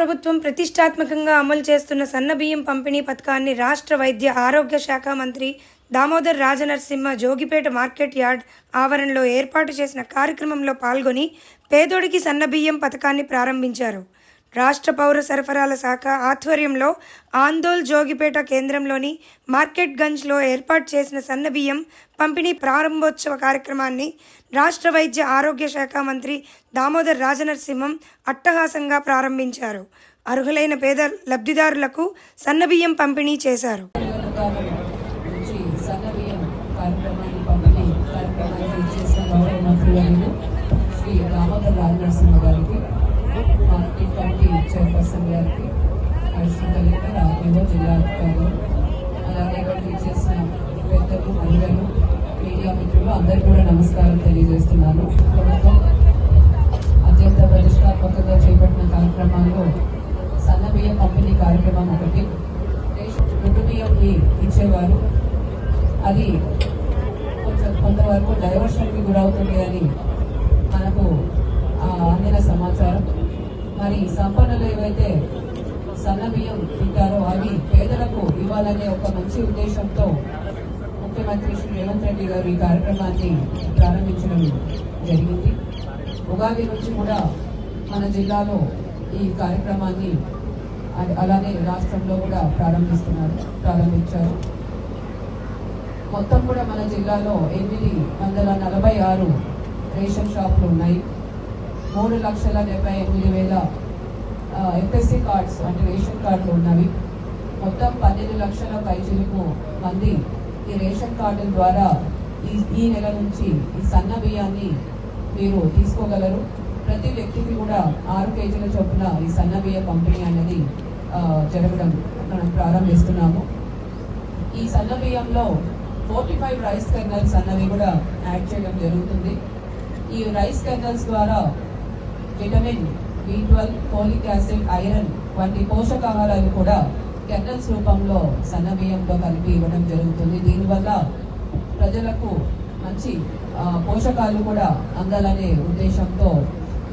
ప్రభుత్వం ప్రతిష్టాత్మకంగా అమలు చేస్తున్న సన్నబియ్యం పంపిణీ పథకాన్ని రాష్ట్ర వైద్య ఆరోగ్య శాఖ మంత్రి దామోదర్ రాజనరసింహ జోగిపేట మార్కెట్ యార్డ్ ఆవరణలో ఏర్పాటు చేసిన కార్యక్రమంలో పాల్గొని పేదోడికి సన్నబియ్యం పథకాన్ని ప్రారంభించారు. రాష్ట్ర పౌర సరఫరాల శాఖ ఆధ్వర్యంలో ఆందోల్ జోగిపేట కేంద్రంలోని మార్కెట్ గంజ్లో ఏర్పాటు చేసిన సన్నబియ్యం పంపిణీ ప్రారంభోత్సవ కార్యక్రమాన్ని రాష్ట్ర వైద్య ఆరోగ్య శాఖ మంత్రి దామోదర్ రాజనరసింహం అట్టహాసంగా ప్రారంభించారు. అర్హులైన పేద లబ్ధిదారులకు సన్నబియ్యం పంపిణీ చేశారు. Shri Damodar Rajanarasimha market committee chairperson గారికి అడిషనల్ కలెక్టర్ ఆర్టీఓ జిల్లా అధికారులు అలాగే ఇక్కడికి చేసిన పెద్దలు మహిళలు మీడియా మిత్రులు అందరికీ కూడా నమస్కారం తెలియజేస్తున్నాను. ప్రభుత్వం అత్యంత ప్రతిష్టాత్మకంగా చేపట్టిన కార్యక్రమాల్లో సన్నబియ్యం పంపిణీ కార్యక్రమం ఒకటి. గుడ్డు బియ్యంని ఇచ్చేవారు. అది కొంచెం కొంతవరకు డైవర్షన్కి గురవుతుంది అని మనకు ఆ, అందిన సమాచారం. మరి సంపన్నులు ఏవైతే సన్న బియ్యం తింటారో అవి పేదలకు ఇవ్వాలనే ఒక మంచి ఉద్దేశంతో ముఖ్యమంత్రి శ్రీ రేవంత్ రెడ్డి గారు ఈ కార్యక్రమాన్ని ప్రారంభించడం జరిగింది. ఉగాది నుంచి కూడా మన జిల్లాలో ఈ కార్యక్రమాన్ని అలానే రాష్ట్రంలో కూడా ప్రారంభిస్తున్నారు ప్రారంభించారు. మొత్తం కూడా మన జిల్లాలో ఎనిమిది వందల నలభై ఆరు రేషన్ షాపులు ఉన్నాయి. మూడు లక్షల డెబ్బై ఎనిమిది వేల ఎఫ్ఎస్సి కార్డ్స్ అంటే రేషన్ కార్డులు ఉన్నవి. మొత్తం పన్నెండు లక్షల పైచిలకు మంది ఈ రేషన్ కార్డుల ద్వారా ఈ ఈ నెల నుంచి ఈ సన్న బియ్యాన్ని మీరు తీసుకోగలరు. ప్రతి వ్యక్తికి కూడా ఆరు కేజీల చొప్పున ఈ సన్న బియ్య పంపిణీ అనేది జరగడం మనం ప్రారంభిస్తున్నాము. ఈ సన్న బియ్యంలో ఫోర్టీ ఫైవ్ రైస్ కర్నల్స్ అన్నవి కూడా యాడ్ చేయడం జరుగుతుంది. ఈ రైస్ కర్నల్స్ ద్వారా vitamin B twelve folic acid iron వంటి పోషకాహారాలు కూడా కెటల్స్ రూపంలో సన్న కలిపి ఇవ్వడం జరుగుతుంది. దీనివల్ల ప్రజలకు మంచి పోషకాలు కూడా అందాలనే ఉద్దేశంతో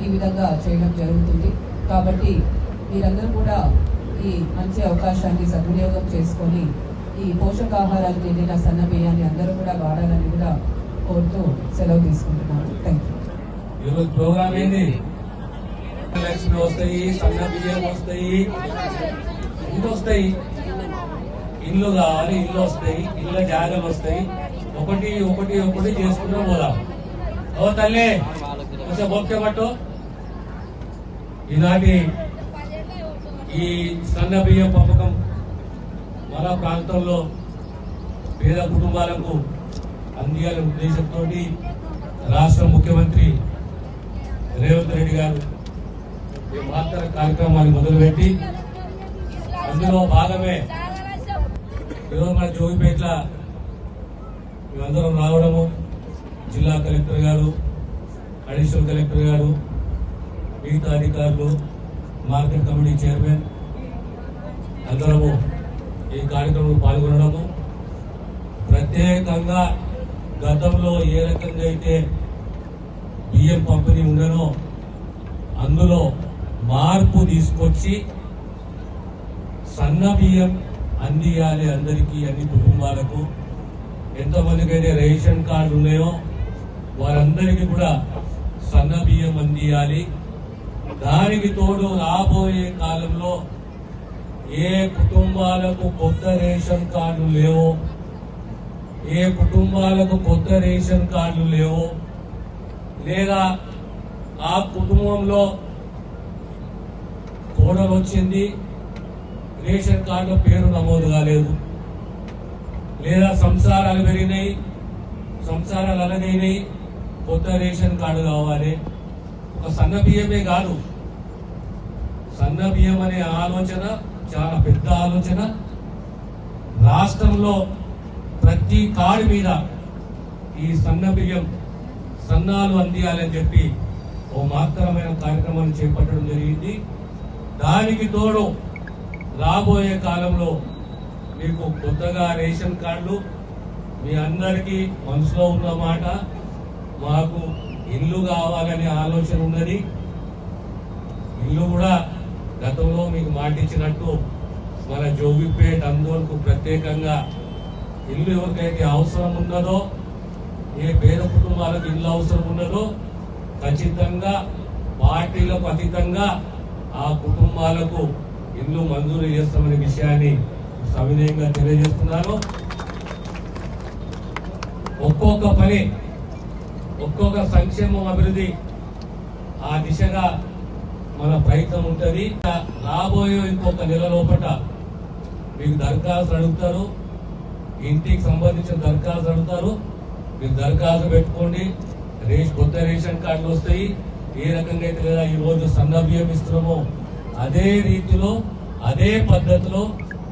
ఈ విధంగా చేయడం జరుగుతుంది. కాబట్టి మీరందరూ కూడా ఈ మంచి అవకాశాన్ని సద్వినియోగం చేసుకొని ఈ పోషకాహారాలు నిండిన సన్న బియ్యాన్ని అందరూ కూడా వాడాలని కూడా కోరుతూ సెలవు తీసుకుంటున్నాను. థ్యాంక్ యూ ఈరోజు ప్రోగ్రామ్ ఏంది లక్ష్మి వస్తాయి సన్న బియ్యం వస్తాయి. ఇంటి వస్తాయి. ఇల్లు కావాలి ఇల్లు వస్తాయి ఇళ్ళ జాగ్రత్త వస్తాయి. ఒకటి ఒకటి ఒకటి చేసుకుంటూ పోదాం. ఓ తల్లి కొంచెం ఓకే పట్టు. ఇలాంటి ఈ సన్న బియ్యం పంపకం మన ప్రాంతంలో పేద కుటుంబాలకు అందియాలనే ఉద్దేశంతో రాష్ట్ర ముఖ్యమంత్రి రేవంత్ రెడ్డి గారు ఈ మహత్తర కార్యక్రమాన్ని మొదలుపెట్టి అందులో భాగమే ఈరోజు మన జోగిపేట్ల మేమందరం రావడము. జిల్లా కలెక్టర్ గారు అడిషనల్ కలెక్టర్ గారు మిగతా అధికారులు మార్కెట్ కమిటీ చైర్మన్ అందరము ఈ కార్యక్రమంలో పాల్గొనడము. ప్రత్యేకంగా గతంలో ఏ రకంగా అయితే బియ్యం పంపిణీ ఉండనో అందులో మార్పు తీసుకొచ్చి సన్న బియ్యం అందియాలి అందరికీ అన్ని కుటుంబాలకు. ఎంతమందికైతే రేషన్ కార్డు ఉన్నాయో వారందరికీ కూడా సన్న బియ్యం అందియాలి. దానికి తోడు రాబోయే కాలంలో ఏ కుటుంబాలకు కొత్త రేషన్ కార్డు లేవో ఏ కుటుంబాలకు కొత్త రేషన్ కార్డు లేవో లేదా ఆ కుటుంబంలో కోడలు వచ్చింది. రేషన్ కార్డులో పేరు నమోదు కాలేదు. లేదా సంసారాలు పెరిగినాయి. సంసారాలు అలదైనాయి కొత్త రేషన్ కార్డు కావాలి. ఒక సన్న బియ్యమే కాదు. సన్న బియ్యం అనే ఆలోచన చాలా పెద్ద ఆలోచన. రాష్ట్రంలో ప్రతి కార్డు మీద ఈ సన్న బియ్యం సన్నాలు అందియాలని చెప్పి ఓ మాత్రమైన కార్యక్రమాన్ని చేపట్టడం జరిగింది. దానికి తోడు రాబోయే కాలంలో మీకు కొత్తగా రేషన్ కార్డులు మీ అందరికీ మనసులో ఉన్న మాట మాకు ఇల్లు కావాలనే ఆలోచన ఉన్నది. ఇల్లు కూడా గతంలో మీకు మాట మన జోగిపేట అందోలకు ప్రత్యేకంగా ఇల్లు ఎవరికైతే అవసరం ఉన్నదో ఏ పేద కుటుంబాలకు ఇల్లు అవసరం ఉన్నదో ఖచ్చితంగా పార్టీలకు అతీతంగా ఆ కుటుంబాలకు ఇల్లు మంజూరు చేస్తామనే విషయాన్ని సవినయంగా తెలియజేస్తున్నాను. ఒక్కొక్క పని ఒక్కొక్క సంక్షేమం అభివృద్ధి ఆ దిశగా మన ప్రయత్నం ఉంటుంది. రాబోయే ఇంకొక నెల లోపట మీకు దరఖాస్తు అడుగుతారు. ఇంటికి సంబంధించిన దరఖాస్తు అడుగుతారు. మీరు దరఖాస్తు పెట్టుకోండి. రేషన్ కొత్త రేషన్ కార్డులు వస్తాయి. ఏ రకంగా అయితే లేదా ఈ రోజు బియ్యం ఇస్తున్నామో అదే రీతిలో అదే పద్ధతిలో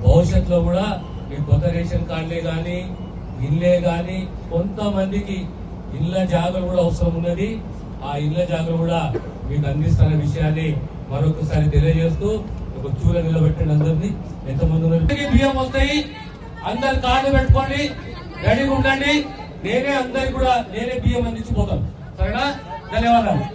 భవిష్యత్తులో కూడా మీ కొత్త రేషన్ కార్డులే కానీ ఇల్లే కానీ కొంతమందికి ఇళ్ళ జాగలు కూడా అవసరం ఉన్నది. ఆ ఇళ్ళ జాగలు కూడా మీకు అందిస్తున్న విషయాన్ని మరొకసారి తెలియజేస్తూ ఒక చూర నిలబెట్టండి అందరినీ. ఎంతమంది ఉన్నారు? బియ్యం వస్తాయి. అందరు కార్డు పెట్టుకోండి. రెడీగా ఉండండి. నేనే అందరికి కూడా నేనే బియ్యం అందించిపోతాను సరేనా? ధన్యవాదాలు.